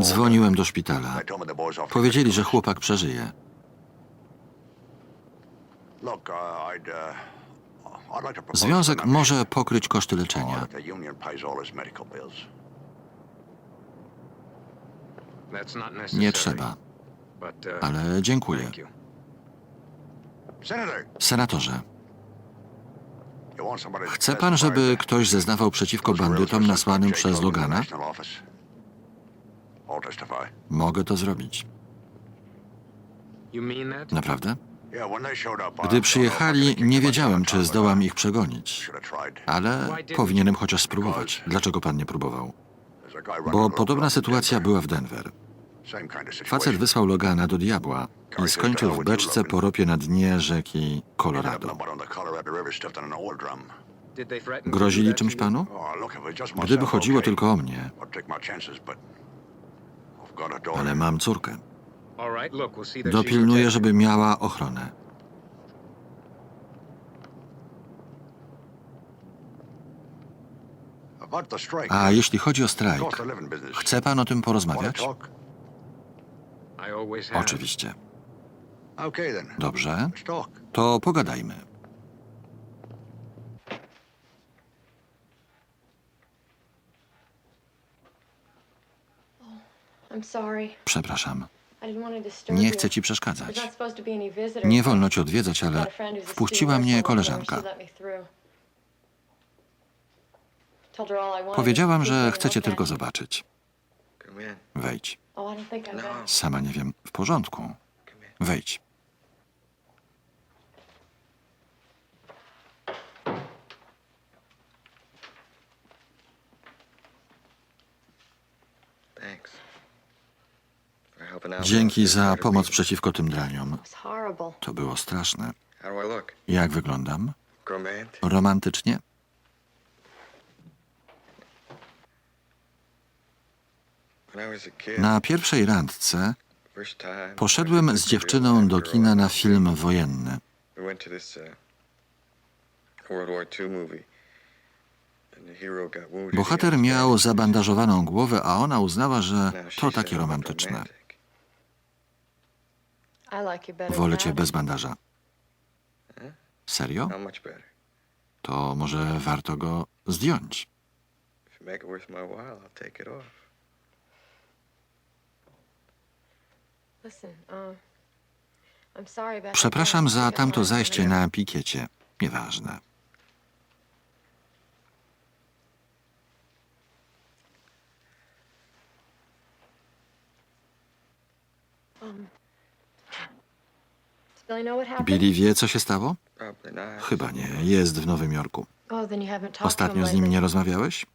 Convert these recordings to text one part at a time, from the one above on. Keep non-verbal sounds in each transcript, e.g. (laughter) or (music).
Dzwoniłem do szpitala. Powiedzieli, że chłopak przeżyje. Związek może pokryć koszty leczenia. Nie trzeba, ale dziękuję. Senatorze, chce pan, żeby ktoś zeznawał przeciwko bandytom nasłanym przez Logana? Mogę to zrobić. Naprawdę? Gdy przyjechali, nie wiedziałem, czy zdołam ich przegonić. Ale powinienem chociaż spróbować. Dlaczego pan nie próbował? Bo podobna sytuacja była w Denver. Facet wysłał Logana do diabła i skończył w beczce po ropie na dnie rzeki Colorado. Grozili czymś panu? Gdyby chodziło tylko o mnie, ale mam córkę. Dopilnuję, żeby miała ochronę. A jeśli chodzi o strajk, chce pan o tym porozmawiać? Oczywiście. Dobrze, to pogadajmy. Sorry. Przepraszam. Nie chcę ci przeszkadzać. Nie wolno ci odwiedzać, ale wpuściła mnie koleżanka. Powiedziałam, że see chcę cię her tylko zobaczyć. Wejdź. Oh, I don't think I'm gonna. Sama nie wiem. W porządku. Wejdź. Dzięki za pomoc przeciwko tym draniom. Horrible. To było straszne. How do I look? Jak wyglądam? Romantic? Romantycznie? When I was a kid, Na pierwszej randce poszedłem z dziewczyną do kina na film wojenny. Bohater miał zabandażowaną głowę, a ona uznała, że to takie romantyczne. Wolę cię bez bandaża. Serio? To może warto go zdjąć. Make it worth my while, I'll take it off. Przepraszam dance. I za tamto zajście na pikiecie. Nieważne. Billy wie, co się stało? Chyba nie. Jest w Nowym Jorku. Oh, Ostatnio z nim nie rozmawiałeś?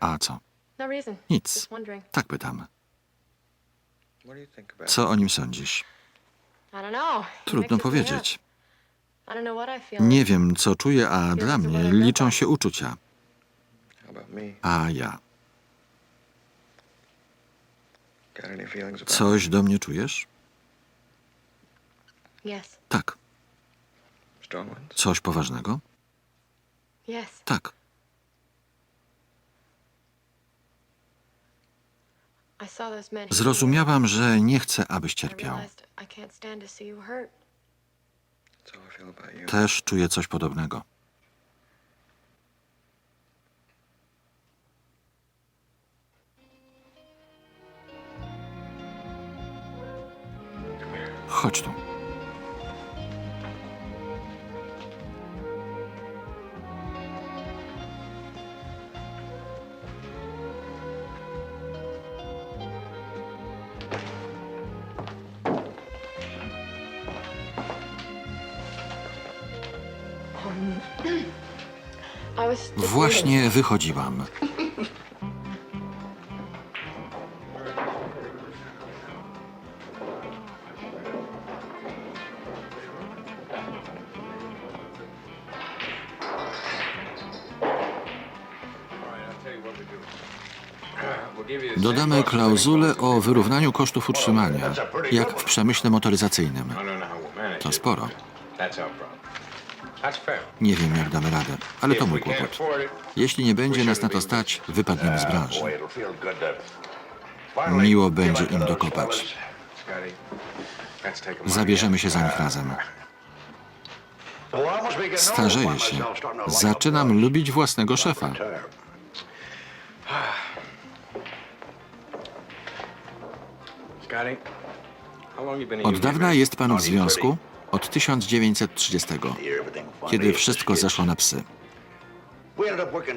A co? No. Nic. Tak pytam. What do you think about Co o nim sądzisz? Trudno powiedzieć. Nie wiem, co czuję, a dla mnie liczą się uczucia. A ja. Coś do mnie czujesz? Tak. Coś poważnego? Tak. Zrozumiałam, że nie chcę, abyś cierpiał. realized I can't stand to see you hurt. That's how I feel about you. Też czuję coś podobnego. Chodź tu. Właśnie wychodziłam. Dodamy klauzulę o wyrównaniu kosztów utrzymania, jak w przemyśle motoryzacyjnym. To sporo. Nie wiem, jak damy radę, ale to mój kłopot. Jeśli nie będzie nas na to stać, wypadniemy z branży. Miło będzie im dokopać. Zabierzemy się za nich razem. Starzeję się. Zaczynam lubić własnego szefa. Od dawna jest pan w związku? Od 1930, kiedy wszystko zeszło na psy.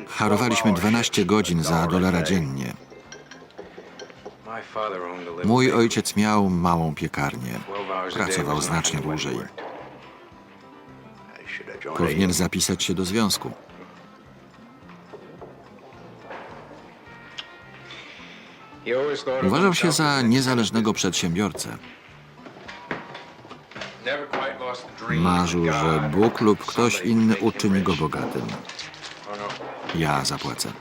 Harowaliśmy 12 godzin za dolara dziennie. Mój ojciec miał małą piekarnię. Pracował znacznie dłużej. Powinien zapisać się do związku. Uważał się za niezależnego przedsiębiorcę. Marzył, że Bóg lub ktoś inny uczyni go bogatym. Ja zapłacę.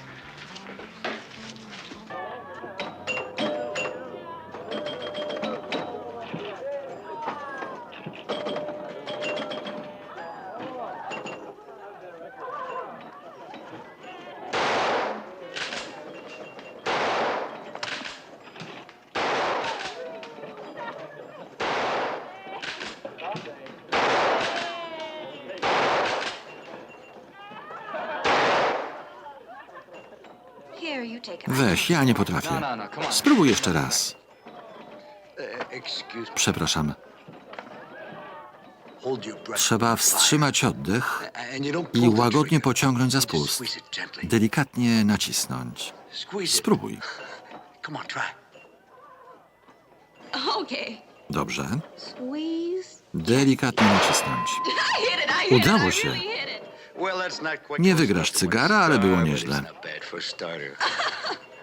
Weź, ja nie potrafię. Spróbuj jeszcze raz. Przepraszam. Trzeba wstrzymać oddech i łagodnie pociągnąć za spust. Delikatnie nacisnąć. Spróbuj. (laughs) Dobrze. Squeeze. Delikatnie nacisnąć. (laughs) Udało się. Nie wygrasz cygara, ale było nieźle. (laughs)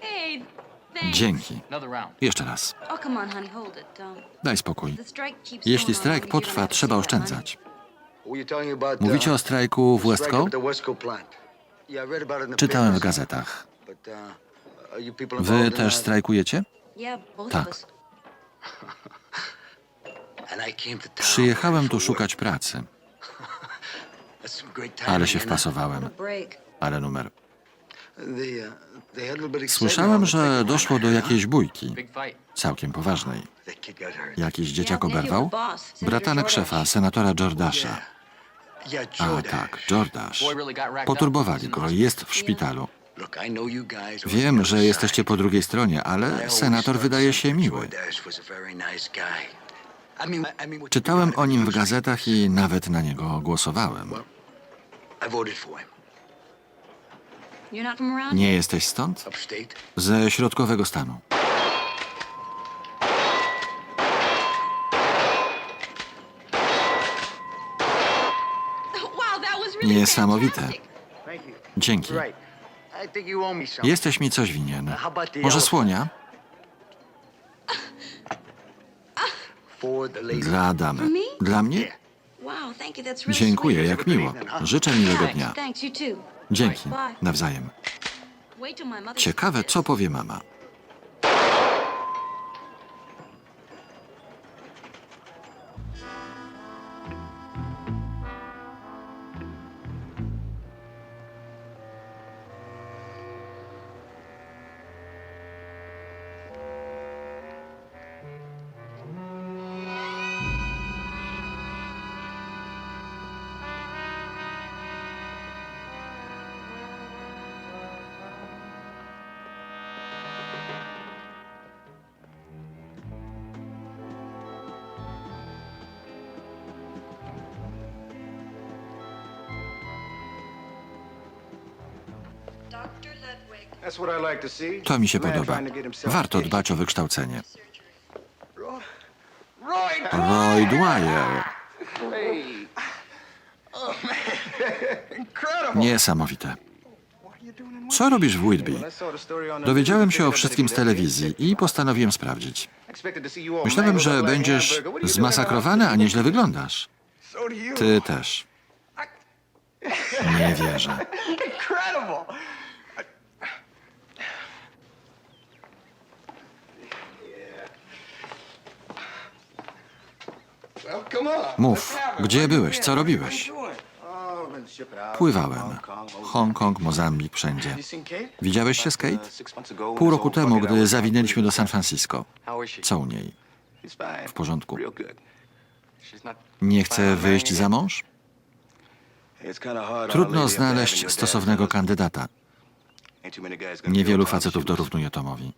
Hey, thanks. Dzięki. Jeszcze raz. Oh, come on, honey, hold it. Daj spokój. the strike keeps Jeśli going on strajk potrwa, to trzeba see that, honey. oszczędzać. Mówicie o strajku w Westco? Czytałem w gazetach. Wy też strajkujecie? Yeah, both Tak. of us. (laughs) Przyjechałem tu szukać pracy, ale się wpasowałem. Ale numer. Słyszałem, że doszło do jakiejś bójki. Całkiem poważnej. Jakiś dzieciak oberwał? Bratanek szefa, senatora Jordasha. A tak, Jordash. Poturbowali go, jest w szpitalu. Wiem, że jesteście po drugiej stronie, ale senator wydaje się miły. Czytałem o nim w gazetach i nawet na niego głosowałem. You're not from around? Nie jesteś stąd? Ze środkowego stanu. Wow, that was really Niesamowite. fantastic. Dzięki. Jesteś mi coś winien. Może słonia? (laughs) Dla damy. Dla mnie? Dziękuję, jak miło. Życzę miłego dnia. Dzięki. Nawzajem. Ciekawe, co powie mama. To mi się podoba. Warto dbać o wykształcenie. Roy Dwyer. (laughs) Niesamowite. Co robisz w Whitby? Dowiedziałem się o wszystkim z telewizji i postanowiłem sprawdzić. Myślałem, że będziesz zmasakrowany, a nieźle wyglądasz. Ty też. (laughs) Nie wierzę. Mów, gdzie byłeś, co robiłeś? Pływałem. Hongkong, Mozambik, wszędzie. Widziałeś się z Kate? Pół roku temu, gdy zawinęliśmy do San Francisco. Co u niej? W porządku. Nie chce wyjść za mąż? Trudno znaleźć stosownego kandydata. Niewielu facetów dorównuje Tomowi.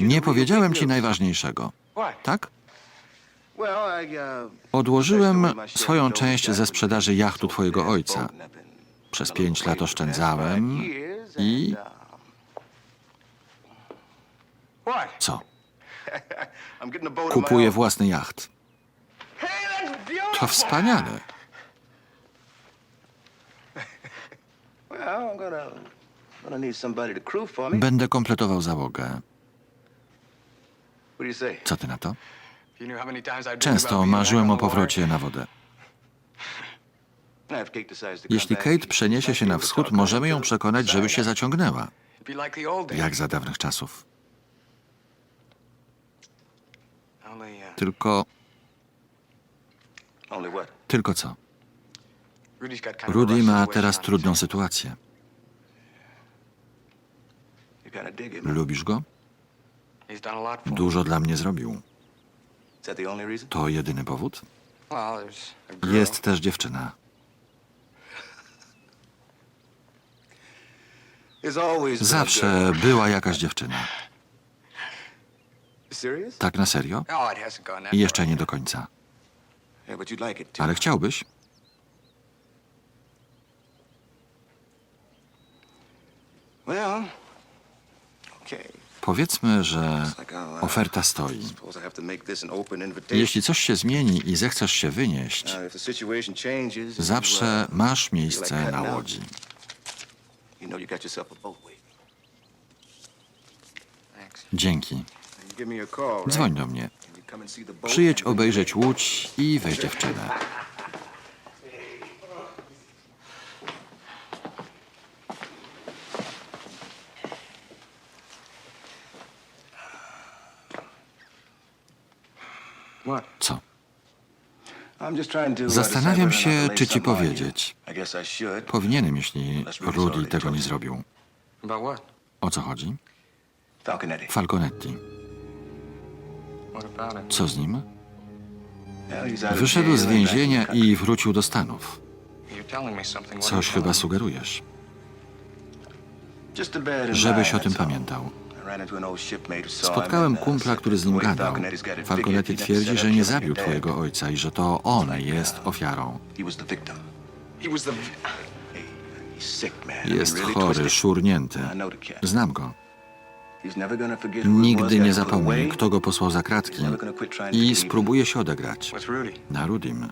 Nie powiedziałem ci najważniejszego. Tak? Odłożyłem swoją część ze sprzedaży jachtu twojego ojca. Przez pięć lat oszczędzałem i co? Kupuję własny jacht. To wspaniale. Będę kompletował załogę. Co ty na to? Często marzyłem o powrocie na wodę. Jeśli Kate przeniesie się na wschód, możemy ją przekonać, żeby się zaciągnęła, jak za dawnych czasów. Tylko, tylko co? Rudy ma teraz trudną sytuację. Lubisz go? Dużo dla mnie zrobił. To jedyny powód? Jest też dziewczyna. Zawsze była jakaś dziewczyna. Tak na serio? I jeszcze nie do końca. Ale chciałbyś? Powiedzmy, że oferta stoi. Jeśli coś się zmieni i zechcesz się wynieść, zawsze masz miejsce na łodzi. Dzięki. Dzwoń do mnie. Przyjedź obejrzeć łódź i weź dziewczynę. Co? Zastanawiam się, czy ci powiedzieć. Powinienem, jeśli Rudy tego nie zrobił. O co chodzi? Falconetti. Co z nim? Wyszedł z więzienia i wrócił do Stanów. Coś chyba sugerujesz. Żebyś o tym pamiętał. Spotkałem kumpla, który z nim gadał. Falconetti twierdzi, że nie zabił twojego ojca i że to on jest ofiarą. Jest chory, szurnięty. Znam go. Nigdy nie zapomni, kto go posłał za kratki i spróbuje się odegrać. Na Rudim.